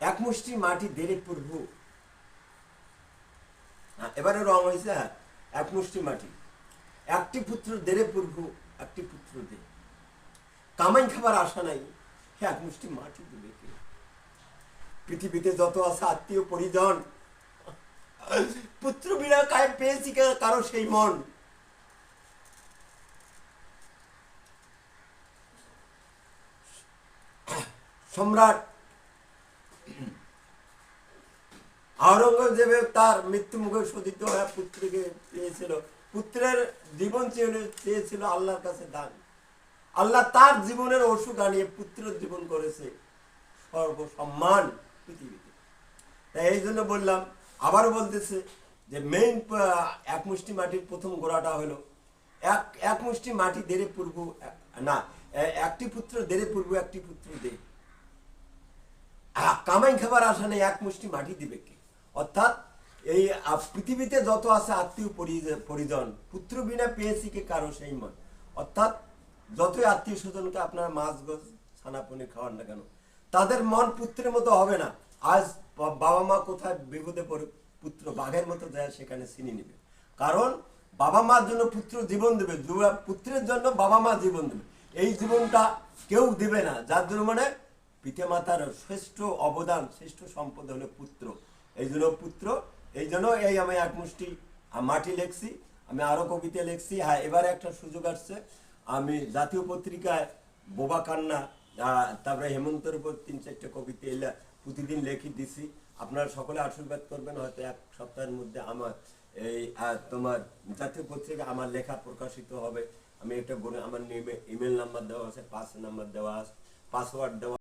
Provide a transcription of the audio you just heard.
এক মুষ্টি মাটি দেরে প্রভু হ্যাঁ, এবারে রং হয়েছে হ্যাঁ এক মুষ্টি মাটি। একটি পুত্র দেরে প্রভু একটি পুত্র দে। কামাই খাবার আশা নাই এক মুষ্টি মাটি দেবে পৃথিবীতে যত আছে আত্মীয় পরিজন পুত্র বিনা কায় পেয়েছি কারও সেই মন। সম্রাট আওরঙ্গজেব তার মৃত্যু মুখে শোধিত হয়ে পুত্রকে পেয়েছিল। পুত্রের জীবন চেয়েছিল আল্লাহর কাছে দান। আল্লাহ তার জীবনের অসুখ আনিয়ে পুত্রের জীবন করেছে। সর্বসম্মান পৃথিবীতে। তাই এই জন্য বললাম আবারও বলতেছে যে মেইন এক মুষ্টি মাটির প্রথম গোড়াটা হলো, এক এক মুষ্টি মাটি দেরে পূর্ব, না, একটি পুত্র দেরে পূর্ব, একটি পুত্র দে কামাই খাবার আশা নেই, এক মুষ্টি মাটি দিবে কে? অর্থাৎ এই পৃথিবীতে যত আছে আত্মীয় পরিজন, পুত্র বিনা পেয়েছি কি কারও সেই মন? অর্থাৎ যতই আত্মীয় স্বজনকে আপনার মাছ গোছ ছানা, পনির খাওয়ান না কেন, তাদের মন পুত্রের মতো হবে না। আজ বাবা মা কোথায় বিপদে পড়ে, পুত্র বাঘের মতো যায়, সেখানে চিনি নেবে। কারণ বাবা মার জন্য পুত্র জীবন দেবে পুত্রের জন্য বাবা মা জীবন দেবে। এই জীবনটা কেউ দিবে না, যার জন্য মানে পিতা মাতার শ্রেষ্ঠ অবদান, শ্রেষ্ঠ সম্পদ হলো পুত্র। এই জন্য পুত্র এই জন্য এই আমি এক মুষ্টি মাটি লেখছি, আমি আরও কবিতা লিখছি। হ্যাঁ এবারে একটা সুযোগ আসছে। আমি জাতীয় পত্রিকায় বোবা কান্না তারপরে হেমন্তের উপর তিন চারটে কবিতা এলা প্রতিদিন লেখি দিছি। আপনারা সকলে আশীর্বাদ করবেন, হয়তো এক সপ্তাহের মধ্যে আমার এই তোমার জাতীয় পত্রিকা আমার লেখা প্রকাশিত হবে। আমি একটা আমার ইমেল নাম্বার দেওয়া আছে পাস নাম্বার দেওয়া আছে পাসওয়ার্ড দেওয়া